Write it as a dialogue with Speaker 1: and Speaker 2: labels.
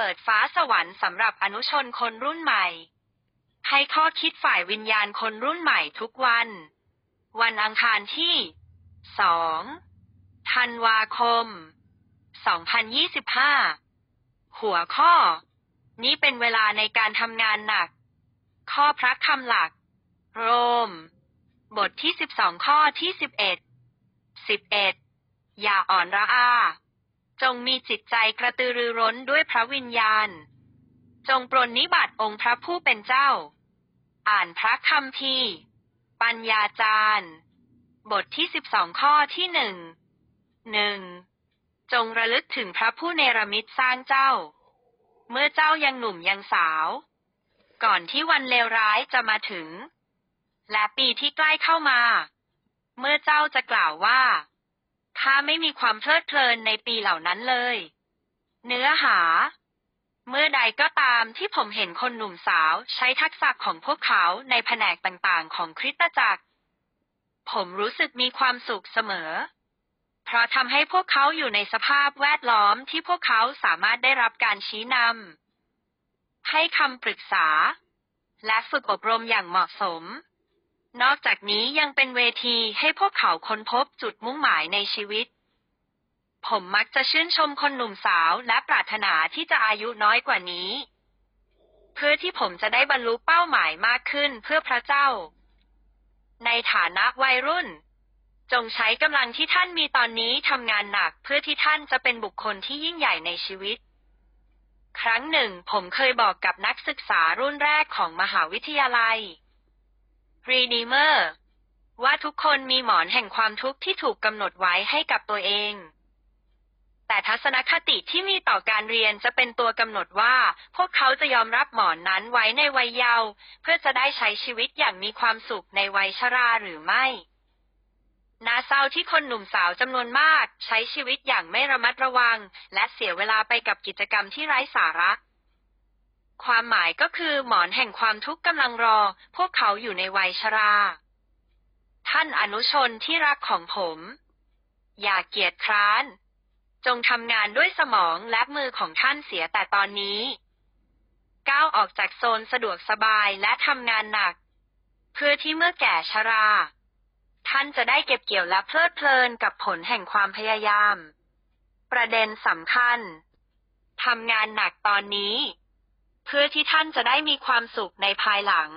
Speaker 1: เปิดฟ้าสวรรค์สำหรับอนุชนคนรุ่นใหม่ ให้ข้อคิดฝ่ายวิญญาณคนรุ่นใหม่ทุกวัน วันอังคารที่ 2 ธันวาคม 2025 หัวข้อ นี้เป็นเวลาในการทำงานหนัก ข้อพระคำหลัก โรม บทที่ 12 ข้อที่ 11 11 อย่าอ่อนระอา จงมีจิตใจกระตือรือร้นด้วยพระวิญญาณ จงปรนนิบัติองค์พระผู้เป็นเจ้า อ่านพระคำพีปัญญาจารย์บทที่12ข้อที่หนึ่งหนึ่งจงระลึกถึงพระผู้เนรมิตสร้างเจ้า เมื่อเจ้ายังหนุ่มยังสาว ก่อนที่วันเลวร้ายจะมาถึง และปีที่ใกล้เข้ามา เมื่อเจ้าจะกล่าวว่า ข้าไม่มีความเพลิดเพลินในปีเหล่านั้นเลย เนื้อหา เมื่อใดก็ตามที่ผมเห็นคนหนุ่มสาวใช้ทักษะของพวกเขาในแผนกต่างๆ ของคริสตจักร ผมรู้สึกมีความสุขเสมอ เพราะทำให้พวกเขาอยู่ในสภาพแวดล้อมที่พวกเขาสามารถได้รับการชี้นำให้คำปรึกษา และฝึกอบรมอย่างเหมาะสม นอกจากนี้ยังเป็นเวทีให้พวกเขาค้นพบจุดมุ่งหมายในชีวิต ผมมักจะชื่นชมคนหนุ่มสาวและปรารถนาที่จะอายุน้อยกว่านี้ เพื่อที่ผมจะได้บรรลุเป้าหมายมากขึ้นเพื่อพระเจ้า ในฐานะวัยรุ่น จงใช้กำลังที่ท่านมีตอนนี้ทำงานหนักเพื่อที่ท่านจะเป็นบุคคลที่ยิ่งใหญ่ในชีวิต ครั้งหนึ่ง ผมเคยบอกกับนักศึกษารุ่นแรกของมหาวิทยาลัย Redeemer ว่าทุกคนมีหมอนแห่งความทุกข์ที่ถูกกำหนดไว้ให้กับตัวเอง แต่ทัศนคติที่มีต่อการเรียนจะเป็นตัวกำหนดว่า พวกเขาจะยอมรับหมอนนั้นไว้ในวัยเยาว์เพื่อจะได้ใช้ชีวิตอย่างมีความสุขในวัยชราหรือไม่นาเศร้าที่คนหนุ่มสาวจำนวนมาก ใช้ชีวิตอย่างไม่ระมัดระวัง และเสียเวลาไปกับกิจกรรมที่ไร้สาระ ความหมายก็คือหมอนแห่งความทุกข์กำลังรอ พวกเขาอยู่ในวัยชรา ท่านอนุชนที่รักของผม อย่าเกียจคร้าน จงทำงานด้วยสมองและมือของท่านเสียแต่ตอนนี้ ก้าวออกจากโซนสะดวกสบายและทำงานหนัก เพื่อที่เมื่อแก่ชรา ท่านจะได้เก็บเกี่ยวและเพลิดเพลินกับผลแห่งความพยายาม ประเด็นสำคัญทำงานหนักตอนนี้ เพื่อที่ท่านจะได้มีความสุขในภายหลัง